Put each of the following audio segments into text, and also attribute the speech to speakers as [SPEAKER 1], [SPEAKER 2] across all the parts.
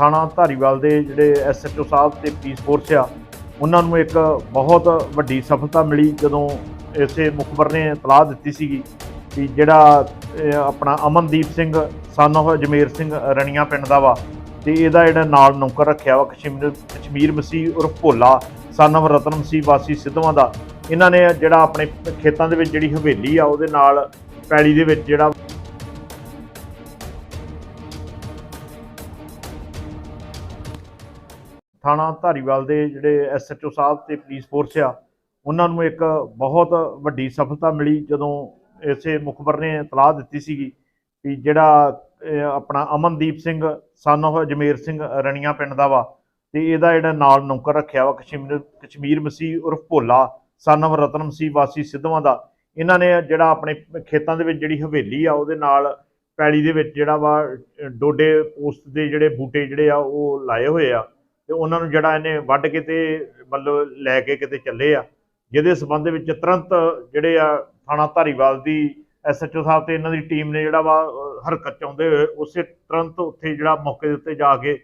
[SPEAKER 1] ਥਾਣਾ ਧਾਰੀਵਾਲ ਦੇ ਜਿਹੜੇ ਐਸਐਚਓ ਸਾਹਿਬ ਤੇ ਪੁਲਿਸ ਫੋਰਸ ਆ, ਉਹਨਾਂ ਨੂੰ ਇੱਕ ਬਹੁਤ ਵੱਡੀ ਸਫਲਤਾ ਮਿਲੀ ਜਦੋਂ ਇਸੇ ਮੁਖਬਰ ਨੇ ਇਤਲਾਹ ਦਿੱਤੀ ਸੀਗੀ ਕਿ ਜਿਹੜਾ ਆਪਣਾ ਅਮਨਦੀਪ ਸਿੰਘ, son of ਅਜਮੇਰ ਸਿੰਘ ਰਣੀਆਂ ਪਿੰਡ ਦਾ ਵਾ, ਤੇ ਇਹਦਾ ਜਿਹੜਾ ਨਾਲ ਨੌਕਰ ਰੱਖਿਆ ਵਾ, ਕਸ਼ਮੀਰ ਕਸ਼ਮੀਰ ਮਸੀਹ ਉਰਫ ਭੋਲਾ, son of ਰਤਨ ਮਸੀਹ ਵਾਸੀ ਸਿੱਧਵਾਂ ਦਾ। ਇਹਨਾਂ ਨੇ ਜਿਹੜਾ ਆਪਣੇ ਖੇਤਾਂ ਦੇ ਵਿੱਚ ਜਿਹੜੀ ਹਵੇਲੀ ਆ, ਉਹਦੇ ਨਾਲ ਪੈਲੀ ਦੇ ਵਿੱਚ ਜਿਹੜਾ ਥਾਣਾ ਧਾਰੀਵਾਲ ਦੇ ਜਿਹੜੇ ਐਸਐਚਓ ਸਾਹਿਬ ਤੇ ਪੁਲਿਸ ਫੋਰਸ ਆ, ਉਹਨਾਂ ਨੂੰ ਇੱਕ ਬਹੁਤ ਵੱਡੀ ਸਫਲਤਾ ਮਿਲੀ ਜਦੋਂ ਇਸੇ ਮੁਖਬਰ ਨੇ ਇਤਲਾਹ ਦਿੱਤੀ ਸੀਗੀ ਕਿ ਜਿਹੜਾ ਆਪਣਾ ਅਮਨਦੀਪ ਸਿੰਘ, son of ਅਜਮੇਰ ਸਿੰਘ ਰਣੀਆਂ ਪਿੰਡ ਦਾ ਵਾ, ਤੇ ਇਹਦਾ ਜਿਹੜਾ ਨਾਲ ਨੌਕਰ ਰੱਖਿਆ ਵਾ ਕਸ਼ਮੀਰ ਕਸ਼ਮੀਰ ਮਸੀਹ ਉਰਫ ਭੋਲਾ, son of ਰਤਨ ਮਸੀਹ ਵਾਸੀ ਸਿੱਧਵਾਂ ਦਾ, ਇਹਨਾਂ ਨੇ ਜਿਹੜਾ ਆਪਣੇ ਖੇਤਾਂ ਦੇ ਵਿੱਚ ਜਿਹੜੀ ਹਵੇਲੀ ਆ, ਉਹਦੇ ਨਾਲ ਪੈਲੀ ਦੇ ਵਿੱਚ ਜਿਹੜਾ ਵਾ, ਡੋਡੇ ਪੋਸਟ ਦੇ ਜਿਹੜੇ ਬੂਟੇ ਜਿਹੜੇ ਆ, ਉਹ ਲਾਏ ਹੋਏ ਆ। ਤੇ ਉਹਨਾਂ ਨੂੰ ਜਿਹੜਾ ਇਹਨੇ ਵੱਢ ਕੇ ਤੇ ਮਤਲਬ ਲੈ ਕੇ ਕਿਤੇ ਚੱਲੇ ਆ, ਜਿਹਦੇ ਸਬੰਧ ਵਿੱਚ ਤੁਰੰਤ ਜਿਹੜੇ ਆ ਥਾਣਾ ਧਾਰੀਵਾਲ ਦੀ ਐਸਐਚਓ ਸਾਹਿਬ ਤੇ ਇਹਨਾਂ ਦੀ ਟੀਮ ਨੇ ਜਿਹੜਾ ਵਾ ਹਰਕਤ ਚ ਆਉਂਦੇ ਹੋਏ ਉਸੇ ਤੁਰੰਤ ਉੱਥੇ ਜਿਹੜਾ ਮੌਕੇ ਦੇ ਉੱਤੇ ਜਾ ਕੇ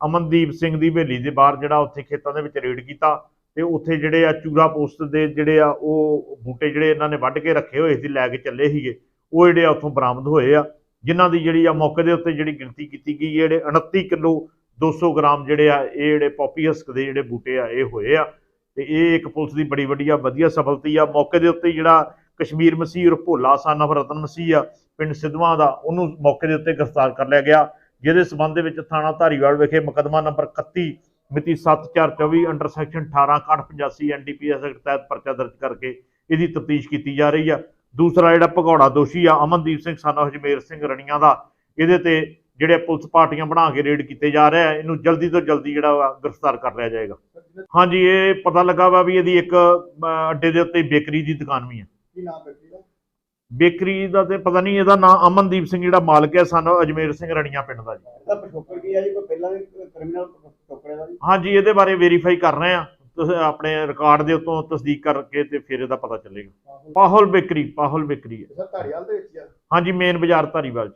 [SPEAKER 1] ਅਮਨਦੀਪ ਸਿੰਘ ਦੀ ਹਵੇਲੀ ਦੇ ਬਾਹਰ ਜਿਹੜਾ ਉੱਥੇ ਖੇਤਾਂ ਦੇ ਵਿੱਚ ਰੇਡ ਕੀਤਾ ਤੇ ਉੱਥੇ ਜਿਹੜੇ ਆ ਚੂਰਾ ਪੋਸਟ ਦੇ ਜਿਹੜੇ ਆ ਉਹ ਬੂਟੇ ਜਿਹੜੇ ਇਹਨਾਂ ਨੇ ਵੱਢ ਕੇ ਰੱਖੇ ਹੋਏ ਸੀ, ਲੈ ਕੇ ਚੱਲੇ ਸੀਗੇ, ਉਹ ਜਿਹੜੇ ਆ ਉੱਥੋਂ ਬਰਾਮਦ ਹੋਏ ਆ, ਜਿਨ੍ਹਾਂ ਦੀ ਜਿਹੜੀ ਆ ਮੌਕੇ ਦੇ ਉੱਤੇ ਜਿਹੜੀ ਗਿਣਤੀ ਕੀਤੀ ਗਈ ਜਿਹੜੇ 29 ਕਿਲੋ 200 ਗ੍ਰਾਮ ਜਿਹੜੇ ਆ, ਇਹ ਜਿਹੜੇ ਪੌਪੀ ਹਸਕ ਦੇ ਜਿਹੜੇ ਬੂਟੇ ਆ, ਇਹ ਹੋਏ ਆ। ਤੇ ਇਹ ਇੱਕ ਪੁਲਿਸ ਦੀ ਬੜੀ ਵੱਡੀ ਆ ਵਧੀਆ ਸਫਲਤੀ ਆ। ਮੌਕੇ ਦੇ ਉੱਤੇ ਜਿਹੜਾ ਕਸ਼ਮੀਰ ਮਸੀਹ ਔਰ ਭੋਲਾ son of ਰਤਨ ਮਸੀਹ ਆ, ਪਿੰਡ ਸਿੱਧਵਾਂ ਦਾ, ਉਹਨੂੰ ਮੌਕੇ ਦੇ ਉੱਤੇ ਗ੍ਰਿਫਤਾਰ ਕਰ ਲਿਆ ਗਿਆ। ਜਿਹਦੇ ਸਬੰਧ ਵਿੱਚ ਥਾਣਾ ਧਾਰੀਵਾਲ ਵਿਖੇ ਮੁਕੱਦਮਾ ਨੰਬਰ 31 ਮਿਤੀ 7424 ਅੰਡਰ ਸੈਕਸ਼ਨ 1885 ਐਨਡੀਪੀਐਸ ਐਕਟ ਤਹਿਤ ਪਰਚਾ ਦਰਜ ਕਰਕੇ ਇਹਦੀ ਤਫਤੀਸ਼ ਕੀਤੀ ਜਾ ਰਹੀ ਆ। ਦੂਸਰਾ ਜਿਹੜਾ ਭਗੌੜਾ ਦੋਸ਼ੀ ਆ, ਅਮਨਦੀਪ ਸਿੰਘ son of ਹਜਮੇਰ ਸਿੰਘ ਰਣੀਆਂ ਦਾ, ਇਹਦੇ ਤੇ ਜਿਹੜੇ ਪੁਲਿਸ ਪਾਰਟੀਆਂ ਬਣਾ ਕੇ ਰੇਡ ਕੀਤੇ ਜਾ ਰਹੇ ਆ ਇਹਨੂੰ ਜਲਦੀ ਤੋਂ ਜਲਦੀ ਜਿਹੜਾ ਵਾ ਗ੍ਰਿਫਤਾਰ ਕਰ ਲਿਆ ਜਾਏਗਾ। ਹਾਂਜੀ ਇਹ ਪਤਾ ਲੱਗਾ ਵਾ ਵੀ ਇਹਦੀ ਇੱਕ ਅੱਡੇ ਦੇ ਉੱਤੇ ਬੇਕਰੀ ਦੀ ਦੁਕਾਨ ਵੀ ਹੈ
[SPEAKER 2] ਕੀ ਨਾਮ ਬੇਟੀ ਦਾ?
[SPEAKER 1] ਬੇਕਰੀ ਦਾ ਤੇ ਪਤਾ ਨਹੀਂ ਇਹਦਾ ਨਾਮ ਅਮਨਦੀਪ ਸਿੰਘ ਜਿਹੜਾ ਮਾਲਕ ਹੈ ਸਾਨੂੰ ਅਜਮੇਰ ਸਿੰਘ ਰਣੀਆਂ ਪਿੰਡ ਦਾ ਜੀ।
[SPEAKER 2] ਇਹਦਾ ਪਿਛੋਕੜ ਕੀ ਹੈ ਜੀ? ਕੋਈ ਪਹਿਲਾਂ ਵੀ ਕ੍ਰਿਮੀਨਲ ਪਿਛੋਕੜ ਦਾ ਜੀ?
[SPEAKER 1] ਹਾਂਜੀ ਇਹਦੇ ਬਾਰੇ ਵੈਰੀਫਾਈ ਕਰ ਰਹੇ ਆ। ਤੁਸੀਂ ਆਪਣੇ ਰਿਕਾਰਡ ਦੇ ਉੱਤੋਂ ਤਸਦੀਕ ਕਰਕੇ ਤੇ ਫਿਰ ਇਹਦਾ ਪਤਾ ਚੱਲੇਗਾ। ਪਾਹੁਲ ਬੇਕਰੀ ਪਾਹੁਲ ਬੇਕਰੀ ਹੈ।
[SPEAKER 2] ਸਰ ਧਾਰੀਵਾਲ ਦੇ ਵਿੱਚ ਹੀ ਆ।
[SPEAKER 1] ਹਾਂਜੀ ਮੇਨ ਬਾਜ਼ਾਰ ਧਾਰੀਵਾਲ